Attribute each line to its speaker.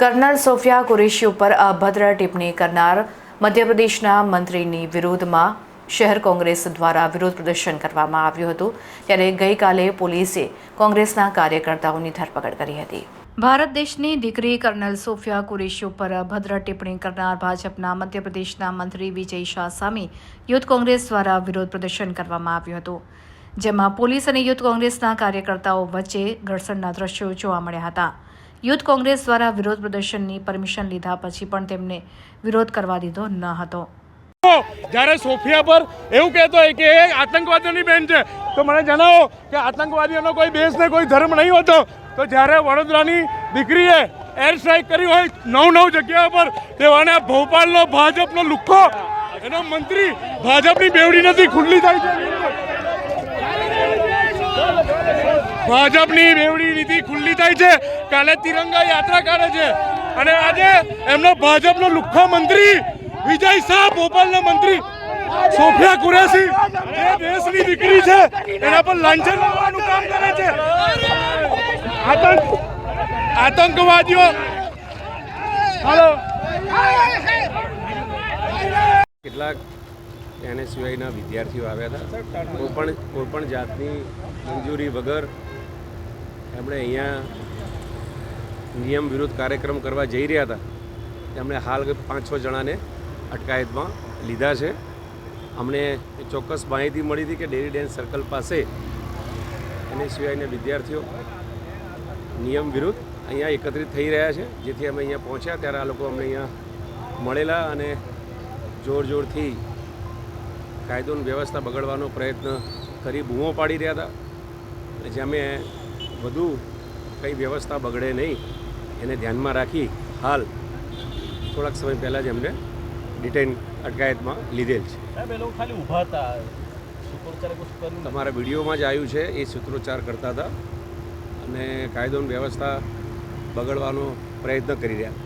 Speaker 1: Kernel Sofia Qureshi ઉપર અભદ્ર ટિપ્પણી કરનાર મધ્યપ્રદેશના મંત્રીની વિરોધમાં શહેર કોંગ્રેસ દ્વારા વિરોધ પ્રદર્શન કરવામાં આવ્યું હતું, ત્યારે ગઈકાલે પોલીસે કોંગ્રેસના કાર્યકર્તાઓની ધરપકડ કરી હતી. ભારત દેશની દીકરી કર્નલ સોફિયા કુરેશી ઉપર અભદ્ર ટિપ્પણી કરનાર ભાજપના મધ્યપ્રદેશના મંત્રી વિજય શાહ સામે યુથ કોંગ્રેસ દ્વારા વિરોધ પ્રદર્શન કરવામાં આવ્યું હતું, જેમાં પોલીસ અને યુથ કોંગ્રેસના કાર્યકર્તાઓ વચ્ચે ઘર્ષણના દ્રશ્યો જોવા મળ્યા હતા. યુથ કોંગ્રેસ દ્વારા વિરોધ પ્રદર્શનની પરમિશન લીધા પછી પણ તેમને વિરોધ કરવા દીધો ન હતો.
Speaker 2: જ્યારે સોફિયા પર એવું કહેતો હોય કે એ આતંકવાદીઓની બેન છે, તો મને જણાવો કે આતંકવાદીઓનો કોઈ દેશ ને કોઈ ધર્મ નહીં હોતો. તો જ્યારે વડોદરાની દીકરીએ એર સ્ટ્રાઇક કરી હોય, નવ નવ જગ્યા પર તેવાને ભોપાલનો ભાજપનો લુખ્ખો એનો મંત્રી ભાજપની બેવડી નથી, ખુલ્લી થાય છે. ભાજપની બેવડી નીતિ ખુલ્લી થાય છે. કાલે તિરંગા યાત્રા કાઢે છે. અને આજે એમનો ભાજપનો લુખ્ખો મંત્રી, વિજય શાહ, ભોપાલના મંત્રી, સોફિયા કુરેશી, જે દેશની દીકરી છે, એના પર લાંછન લાવવાનું કામ કરે છે. આતંક, આતંકવાદીઓ. હાલો.
Speaker 3: કેટલાક એનએસયુઆઈના વિદ્યાર્થીઓ આવ્યા હતા. કોઈ પણ કોઈ પણ જાતની મંજૂરી વગર એમણે અહીંયા નિયમ વિરુદ્ધ કાર્યક્રમ કરવા જઈ રહ્યા હતા. તેમણે હાલ પાંચ છ જણાને અટકાયતમાં લીધા છે. અમને ચોક્કસ માહિતી મળી હતી કે ડેરી ડેન્સ સર્કલ પાસે એનએસયુઆઈના વિદ્યાર્થીઓ નિયમ વિરુદ્ધ અહીંયા એકત્રિત થઈ રહ્યા છે. જેથી અમે અહીંયા પહોંચ્યા ત્યારે આ લોકો અમને અહીંયા મળેલા અને જોર જોરથી કાયદોની વ્યવસ્થા બગડવાનો પ્રયત્ન કરી બૂમો પાડી રહ્યા હતા. જે અમે વધુ કંઈ વ્યવસ્થા બગડે નહીં. એને ધ્યાનમાં રાખી હાલ થોડાક સમય પહેલાં જ એમને ડિટેન અટકાયતમાં લીધેલ છે. તમારા વિડીયોમાં જ આવ્યું છે એ સૂત્રોચ્ચાર કરતા હતા અને કાયદોની વ્યવસ્થા બગડવાનો પ્રયત્ન કરી રહ્યા.